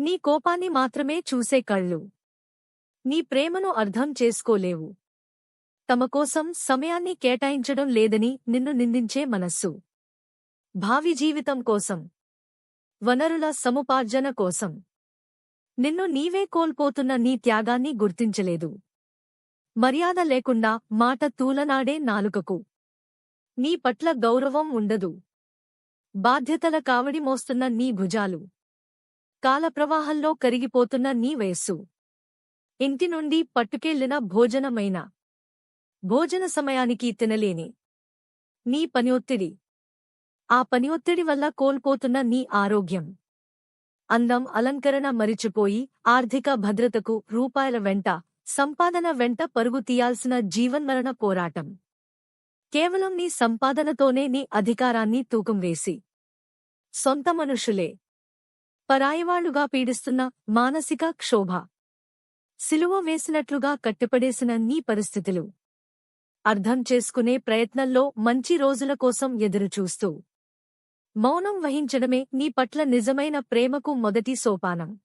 నీ కోపాన్ని మాత్రమే చూసే కళ్ళు. నీ ప్రేమను అర్థం చేసుకోలేవు. తమ కోసం సమయాన్ని కేటాయించడం లేదని నిన్ను నిందించే మనస్సు. భావి జీవితం కోసం. వనరుల సముపార్జన కోసం. నిన్ను నీవే కోల్పోతున్న నీ త్యాగాన్ని గుర్తించలేదు. మర్యాద లేకుండా మాట తూలనాడే నాలుకకు. నీ పట్ల గౌరవం ఉండదు. బాధ్యతల కావడి మోస్తున్న నీ భుజాలు. కాలప్రవాహంలో కరిగిపోతున్న నీ వయస్సు. ఇంటి నుండి పట్టుకెళ్ళిన భోజనమైన. భోజన సమయానికి తినలేని. నీ పని ఒత్తిడి ఆ పని ఒత్తిడి వల్ల కోల్పోతున్న నీ ఆరోగ్యం. అందం అలంకరణ మరిచిపోయి ఆర్థిక భద్రతకు రూపాయల వెంట సంపాదన వెంట పరుగు తీయాల్సిన జీవన్మరణ పోరాటం. కేవలం నీ సంపాదనతోనే నీ అధికారాన్ని తూకం వేసి. సొంత మనుషులే. పరాయివాళ్ళుగా పీడిస్తున్న మానసిక క్షోభ. సిలువ వేసినట్లుగా కట్టిపడేసిన నీ పరిస్థితులు. అర్థం చేసుకునే ప్రయత్నంలో మంచి రోజుల కోసం ఎదురుచూస్తూ. మౌనం వహించడమే నీ పట్ల నిజమైన ప్రేమకు మొదటి సోపానం.